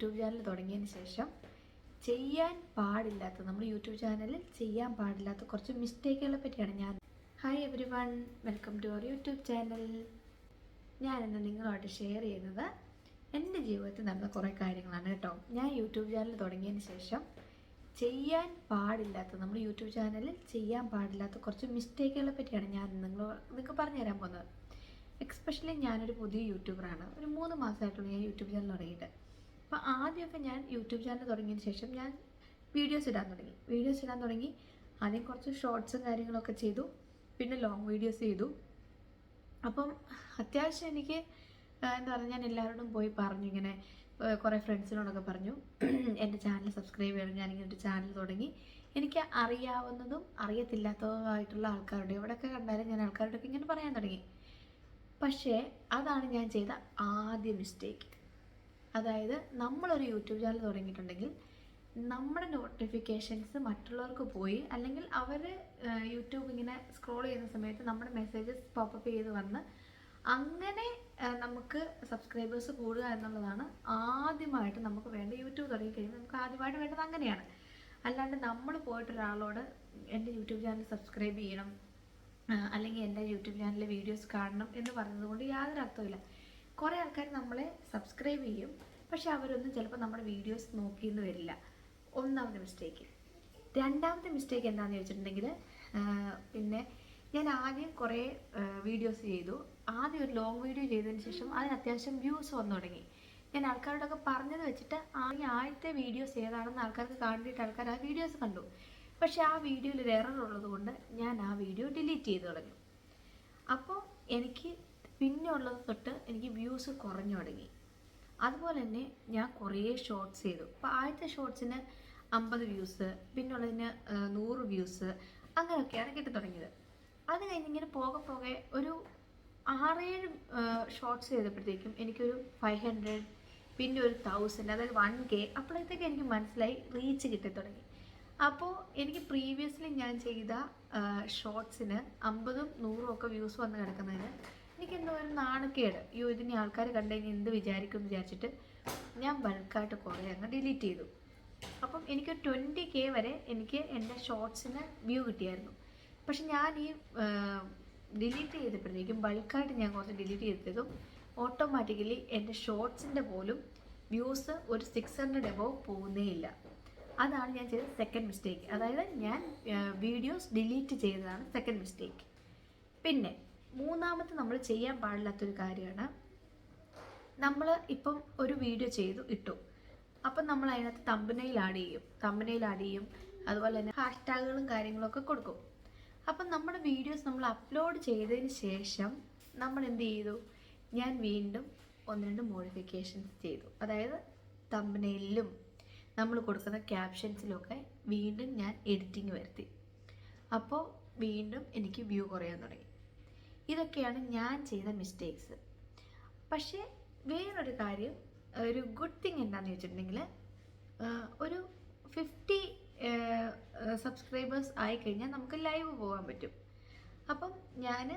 YouTube channel തുടങ്ങിയതിന് ശേഷം ചെയ്യാൻ പാടില്ലാത്ത നമ്മുടെ യൂട്യൂബ് ചാനലിൽ ചെയ്യാൻ പാടില്ലാത്ത കുറച്ച് മിസ്റ്റേക്കുകളെ പറ്റിയാണ് ഞാൻ. Hi everyone welcome to our YouTube channel ഞാനിന്ന് നിങ്ങളുമായിട്ട് ഷെയർ ചെയ്യുന്നത് എന്റെ ജീവിതത്തിൽ നടന്ന കുറേ കാര്യങ്ങളാണ് കേട്ടോ. ഞാൻ യൂട്യൂബ് ചാനൽ തുടങ്ങിയതിന് ശേഷം ചെയ്യാൻ പാടില്ലാത്ത നമ്മുടെ യൂട്യൂബ് ചാനലിൽ ചെയ്യാൻ പാടില്ലാത്ത കുറച്ച് മിസ്റ്റേക്കുകളെ പറ്റിയാണ് ഞാൻ നിങ്ങൾ നിങ്ങൾക്ക് പറഞ്ഞു തരാൻ പോകുന്നത്. എക്സ്പെഷ്യലി ഞാനൊരു പുതിയ യൂട്യൂബറാണ്. ഒരു മൂന്ന് മാസമായിട്ടുള്ള ഞാൻ യൂട്യൂബ് ചാനൽ തുടങ്ങിയിട്ട്. അപ്പോൾ ആദ്യമൊക്കെ ഞാൻ യൂട്യൂബ് ചാനൽ തുടങ്ങിയ ശേഷം ഞാൻ വീഡിയോസ് ഇടാൻ തുടങ്ങി. വീഡിയോസ് ഇടാൻ തുടങ്ങി. ആദ്യം കുറച്ച് ഷോർട്സും കാര്യങ്ങളൊക്കെ ചെയ്തു. പിന്നെ ലോങ് വീഡിയോസ് ചെയ്തു. അപ്പം അത്യാവശ്യം എനിക്ക് എന്താ പറയുക ഞാൻ എല്ലാവരോടും പോയി പറഞ്ഞു ഇങ്ങനെ കുറേ ഫ്രണ്ട്സിനോടൊക്കെ പറഞ്ഞു. എന്റെ ചാനൽ സബ്സ്ക്രൈബ് ചെയ്യണം ഞാനിങ്ങനെ ഒരു ചാനൽ തുടങ്ങി. എനിക്ക് അറിയാവുന്നതും അറിയത്തില്ലാത്തതുമായിട്ടുള്ള ആൾക്കാരുടെ എവിടെയൊക്കെ കണ്ടാലും ഞാൻ ആൾക്കാരോടൊക്കെ ഇങ്ങനെ പറയാൻ തുടങ്ങി. പക്ഷേ അതാണ് ഞാൻ ചെയ്ത ആദ്യ മിസ്റ്റേക്ക് അതായത് നമ്മളൊരു യൂട്യൂബ് ചാനൽ തുടങ്ങിയിട്ടുണ്ടെങ്കിൽ നമ്മുടെ നോട്ടിഫിക്കേഷൻസ് മറ്റുള്ളവർക്ക് പോയി അല്ലെങ്കിൽ അവർ യൂട്യൂബ് ഇങ്ങനെ സ്ക്രോൾ ചെയ്യുന്ന സമയത്ത് നമ്മുടെ മെസ്സേജസ് പോപ്പപ്പ് ചെയ്ത് വന്ന് അങ്ങനെ നമുക്ക് സബ്സ്ക്രൈബേഴ്സ് കൂടുക എന്നുള്ളതാണ് ആദ്യമായിട്ട് നമുക്ക് വേണ്ട യൂട്യൂബ് തുടങ്ങി കഴിയുമ്പോൾ നമുക്ക് ആദ്യമായിട്ട് വേണ്ടത് അങ്ങനെയാണ്. അല്ലാണ്ട് നമ്മൾ പോയിട്ട് ഒരാളോട് എന്റെ യൂട്യൂബ് ചാനൽ സബ്സ്ക്രൈബ് ചെയ്യണം അല്ലെങ്കിൽ എന്റെ യൂട്യൂബ് ചാനലിലെ വീഡിയോസ് കാണണം എന്ന് പറയുന്നത് കൊണ്ട് യാതൊരു അർത്ഥമില്ല കുറേ ആൾക്കാർ നമ്മളെ സബ്സ്ക്രൈബ് ചെയ്യും. പക്ഷെ അവരൊന്നും ചിലപ്പോൾ നമ്മുടെ വീഡിയോസ് നോക്കിയെന്ന് വരില്ല. ഒന്നാമത്തെ മിസ്റ്റേക്ക് രണ്ടാമത്തെ മിസ്റ്റേക്ക് എന്താണെന്ന് ചോദിച്ചിട്ടുണ്ടെങ്കിൽ പിന്നെ ഞാൻ ആദ്യം കുറേ വീഡിയോസ് ചെയ്തു. ആദ്യം ഒരു ലോങ് വീഡിയോ ചെയ്തതിന് ശേഷം അതിന് അത്യാവശ്യം വ്യൂസ് വന്നു തുടങ്ങി. ഞാൻ ആൾക്കാരോടൊക്കെ പറഞ്ഞത് വെച്ചിട്ട് ആദ്യം ആദ്യത്തെ വീഡിയോസ് ഏതാണെന്ന് ആൾക്കാർക്ക് കണ്ടിട്ട് ആൾക്കാർ ആ വീഡിയോസ് കണ്ടു. പക്ഷേ ആ വീഡിയോയിൽ ഒരു എറർ ഉള്ളതുകൊണ്ട് ഞാൻ ആ വീഡിയോ ഡിലീറ്റ് ചെയ്ത് തുടങ്ങി. അപ്പോൾ എനിക്ക് പിന്നെ ഉള്ളത് തൊട്ട് എനിക്ക് വ്യൂസ് കുറഞ്ഞു തുടങ്ങി. അതുപോലെ തന്നെ ഞാൻ കുറേ ഷോർട്സ് ചെയ്തു. അപ്പോൾ ആദ്യത്തെ ഷോർട്സിന് അമ്പത് വ്യൂസ് പിന്നുള്ളതിന് നൂറ് വ്യൂസ് അങ്ങനെയൊക്കെയാണ് കിട്ടി തുടങ്ങിയത് അത് കഴിഞ്ഞ് ഇങ്ങനെ പോകെ പോകെ ഒരു ആറേഴ് ഷോർട്സ് ചെയ്തപ്പോഴത്തേക്കും എനിക്കൊരു ഫൈവ് ഹൺഡ്രഡ് പിന്നെ ഒരു തൗസൻഡ് അതായത് വൺ കെ അപ്പോഴത്തേക്ക് എനിക്ക് മനസ്സിലായി റീച്ച് കിട്ടി തുടങ്ങി അപ്പോൾ എനിക്ക് പ്രീവിയസ്ലി ഞാൻ ചെയ്ത ഷോർട്സിന് അമ്പതും നൂറും ഒക്കെ വ്യൂസ് വന്ന് കിടക്കുന്നതിന് എനിക്ക് എന്തോ ഒരു നാണക്കേട്. അയ്യോ ഇതിനെ ആൾക്കാർ കണ്ടു കഴിഞ്ഞാൽ എന്ത് വിചാരിക്കും വിചാരിച്ചിട്ട് ഞാൻ ബൾക്കായിട്ട് കുറേ അങ്ങ് ഡിലീറ്റ് ചെയ്തു. അപ്പം എനിക്ക് ട്വന്റി കെ വരെ എനിക്ക് എന്റെ ഷോർട്സിന് വ്യൂ കിട്ടിയായിരുന്നു. പക്ഷെ ഞാൻ ഈ ഡിലീറ്റ് ചെയ്തപ്പോഴത്തേക്കും ബൾക്കായിട്ട് ഞാൻ കുറച്ച് ഡിലീറ്റ് ചെയ്തതും ഓട്ടോമാറ്റിക്കലി എന്റെ ഷോർട്സിന്റെ പോലും വ്യൂസ് ഒരു സിക്സ് ഹൺഡ്രഡ് എബോവ് പോകുന്നേ ഇല്ല. അതാണ് ഞാൻ ചെയ്ത സെക്കൻഡ് മിസ്റ്റേക്ക് അതായത് ഞാൻ വീഡിയോസ് ഡിലീറ്റ് ചെയ്തതാണ് സെക്കൻഡ് മിസ്റ്റേക്ക് പിന്നെ മൂന്നാമത്തെ നമ്മൾ ചെയ്യാൻ പാടില്ലാത്തൊരു കാര്യമാണ്. നമ്മൾ ഇപ്പം ഒരു വീഡിയോ ചെയ്തു ഇട്ടു. അപ്പം നമ്മൾ അതിനകത്ത് തമ്പനയിൽ ആഡ് ചെയ്യും. തമ്പനയിൽ ആഡ് ചെയ്യും. അതുപോലെ തന്നെ ഹാഷ്ടാഗുകളും കാര്യങ്ങളൊക്കെ കൊടുക്കും. അപ്പം നമ്മുടെ വീഡിയോസ് നമ്മൾ അപ്ലോഡ് ചെയ്തതിന് ശേഷം നമ്മൾ എന്ത് ചെയ്തു? ഞാൻ വീണ്ടും ഒന്ന് രണ്ട് മോഡിഫിക്കേഷൻസ് ചെയ്തു. അതായത് തമ്പനയിലും നമ്മൾ കൊടുക്കുന്ന ക്യാപ്ഷൻസിലൊക്കെ വീണ്ടും ഞാൻ എഡിറ്റിംഗ് വരുത്തി. അപ്പോൾ വീണ്ടും എനിക്ക് വ്യൂ കുറയാൻ തുടങ്ങി. ഇതൊക്കെയാണ് ഞാൻ ചെയ്ത മിസ്റ്റേക്സ് പക്ഷേ വേറൊരു കാര്യം ഒരു ഗുഡ് തിങ് എന്താണെന്ന് വെച്ചിട്ടുണ്ടെങ്കിൽ ഒരു ഫിഫ്റ്റി സബ്സ്ക്രൈബേഴ്സ് ആയിക്കഴിഞ്ഞാൽ നമുക്ക് ലൈവ് പോകാൻ പറ്റും. അപ്പം ഞാൻ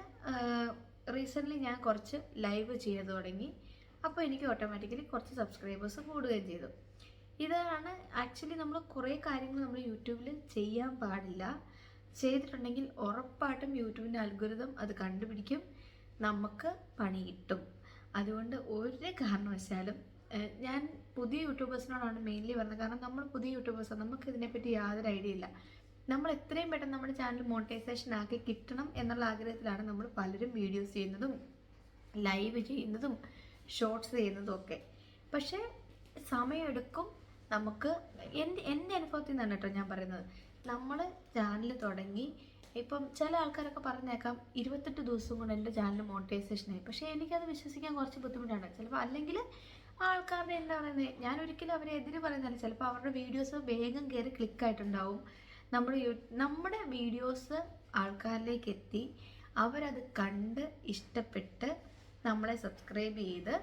റീസെന്റ്ലി ഞാൻ കുറച്ച് ലൈവ് ചെയ്ത് തുടങ്ങി. അപ്പോൾ എനിക്ക് ഓട്ടോമാറ്റിക്കലി കുറച്ച് സബ്സ്ക്രൈബേഴ്സ് കൂടുകയും ചെയ്തു. ഇതാണ് ആക്ച്വലി നമ്മൾ കുറേ കാര്യങ്ങൾ നമ്മൾ യൂട്യൂബിൽ ചെയ്യാൻ പാടില്ല. ചെയ്തിട്ടുണ്ടെങ്കിൽ ഉറപ്പായിട്ടും യൂട്യൂബിന്റെ അൽഗുരുതം അത് കണ്ടുപിടിക്കും. നമുക്ക് പണി കിട്ടും. അതുകൊണ്ട് ഒരു കാരണവശാലും ഞാൻ പുതിയ യൂട്യൂബേഴ്സിനോടാണ് മെയിൻലി പറഞ്ഞത്. കാരണം നമ്മൾ പുതിയ യൂട്യൂബേഴ്സാണ് നമുക്ക് ഇതിനെപ്പറ്റി യാതൊരു ഐഡിയ ഇല്ല. നമ്മൾ എത്രയും പെട്ടെന്ന് നമ്മുടെ ചാനൽ മോണിറ്റൈസേഷൻ ആക്കി കിട്ടണം എന്നുള്ള ആഗ്രഹത്തിലാണ് നമ്മൾ പലരും വീഡിയോസ് ചെയ്യുന്നതും ലൈവ് ചെയ്യുന്നതും ഷോർട്സ് ചെയ്യുന്നതും ഒക്കെ. പക്ഷേ സമയമെടുക്കും. നമുക്ക് എന്റെ എന്റെ അനുഭവത്തിൽ നിന്നാണ് കേട്ടോ ഞാൻ പറയുന്നത്? നമ്മൾ ചാനൽ തുടങ്ങി ഇപ്പം ചില ആൾക്കാരൊക്കെ പറഞ്ഞേക്കാം ഇരുപത്തെട്ട് ദിവസം കൊണ്ട് എന്റെ ചാനൽ മോണിറ്റൈസേഷൻ ആയി. പക്ഷേ എനിക്കത് വിശ്വസിക്കാൻ കുറച്ച് ബുദ്ധിമുട്ടാണ്. ചിലപ്പോൾ അല്ലെങ്കിൽ ആൾക്കാരുടെ എന്താ പറയുന്നത് ഞാൻ ഒരിക്കലും അവരെ എതിര് പറയുന്നില്ല ചിലപ്പോൾ അവരുടെ വീഡിയോസ് വേഗം കയറി ക്ലിക്കായിട്ടുണ്ടാവും നമ്മുടെ നമ്മുടെ വീഡിയോസ് ആൾക്കാരിലേക്ക് എത്തി അവരത് കണ്ട് ഇഷ്ടപ്പെട്ട് നമ്മളെ സബ്സ്ക്രൈബ് ചെയ്ത്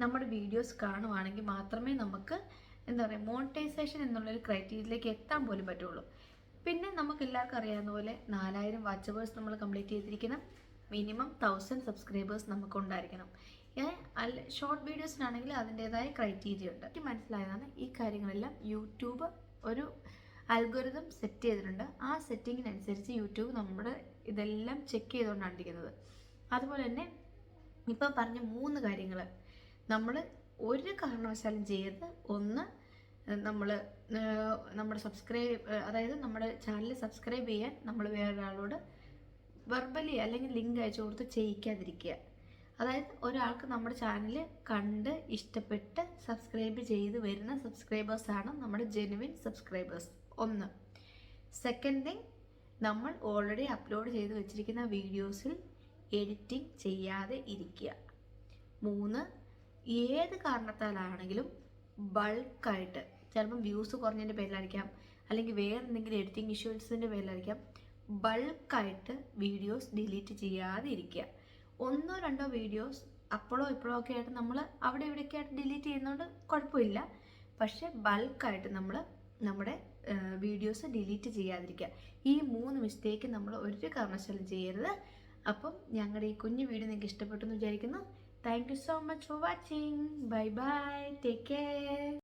നമ്മുടെ വീഡിയോസ് കാണുവാണെങ്കിൽ മാത്രമേ നമുക്ക് എന്താ പറയുക മോണിറ്റൈസേഷൻ എന്നുള്ളൊരു ക്രൈറ്റീരിയയിലേക്ക് എത്താൻ പോലും പറ്റുള്ളൂ. പിന്നെ നമുക്ക് എല്ലാവർക്കും അറിയാവുന്ന പോലെ നാലായിരം വാച്ചവേഴ്സ് നമ്മൾ കംപ്ലീറ്റ് ചെയ്തിരിക്കണം മിനിമം തൗസൻഡ് സബ്സ്ക്രൈബേഴ്സ് നമുക്ക് ഉണ്ടായിരിക്കണം അല്ല ഷോർട്ട് വീഡിയോസിനാണെങ്കിൽ അതിന്റെതായ ക്രൈറ്റീരിയ ഉണ്ട്. എനിക്ക് മനസ്സിലായതാണ് ഈ കാര്യങ്ങളെല്ലാം യൂട്യൂബ് ഒരു അൽഗോരിതം സെറ്റ് ചെയ്തിട്ടുണ്ട്. ആ സെറ്റിങ്ങിനനുസരിച്ച് യൂട്യൂബ് നമ്മുടെ ഇതെല്ലാം ചെക്ക് ചെയ്തുകൊണ്ടാണ് ഇരിക്കുന്നത് അതുപോലെ തന്നെ ഇപ്പം പറഞ്ഞ മൂന്ന് കാര്യങ്ങൾ നമ്മൾ ഒരു കാരണവശാലും ചെയ്യരുത്. ഒന്ന് നമ്മൾ നമ്മുടെ സബ്സ്ക്രൈബ് അതായത് നമ്മുടെ ചാനൽ സബ്സ്ക്രൈബ് ചെയ്യാൻ നമ്മൾ വേറൊരാളോട് വെർബലി അല്ലെങ്കിൽ ലിങ്ക് അയച്ചു കൊടുത്ത് ചെയ്യിക്കാതിരിക്കുക. അതായത് ഒരാൾക്ക് നമ്മുടെ ചാനൽ കണ്ട് ഇഷ്ടപ്പെട്ട് സബ്സ്ക്രൈബ് ചെയ്ത് വരുന്ന സബ്സ്ക്രൈബേഴ്സാണ് നമ്മുടെ ജെനുവിൻ സബ്സ്ക്രൈബേഴ്സ് ഒന്ന്. സെക്കൻഡ് തിങ് നമ്മൾ ഓൾറെഡി അപ്ലോഡ് ചെയ്ത് വെച്ചിരിക്കുന്ന വീഡിയോസിൽ എഡിറ്റിംഗ് ചെയ്യാതെ ഇരിക്കുക. മൂന്ന് ഏത് കാരണത്താലാണെങ്കിലും ബൾക്കായിട്ട് ചിലപ്പം വ്യൂസ് കുറഞ്ഞതിന്റെ പേരിലായിരിക്കാം. അല്ലെങ്കിൽ വേറെ എന്തെങ്കിലും എഡിറ്റിംഗ് ഇഷ്യൂസിന്റെ പേരിലായിരിക്കാം ബൾക്കായിട്ട് വീഡിയോസ് ഡിലീറ്റ് ചെയ്യാതെ ഇരിക്കുക ഒന്നോ രണ്ടോ വീഡിയോസ് അപ്പോഴോ ഇപ്പോഴോ ഒക്കെ ആയിട്ട് നമ്മൾ അവിടെ ഇവിടെയൊക്കെ ആയിട്ട് ഡിലീറ്റ് ചെയ്യുന്നതുകൊണ്ട് കുഴപ്പമില്ല. പക്ഷേ ബൾക്കായിട്ട് നമ്മൾ നമ്മുടെ വീഡിയോസ് ഡിലീറ്റ് ചെയ്യാതിരിക്കുക. ഈ മൂന്ന് മിസ്റ്റേക്ക് നമ്മൾ ഒരു കാരണവശാലും ചെയ്യരുത്. അപ്പം ഞങ്ങളുടെ ഈ കുഞ്ഞു വീഡിയോ നിങ്ങൾക്ക് ഇഷ്ടപ്പെട്ടു എന്ന് വിചാരിക്കുന്നു. Thank you so much for watching bye bye take care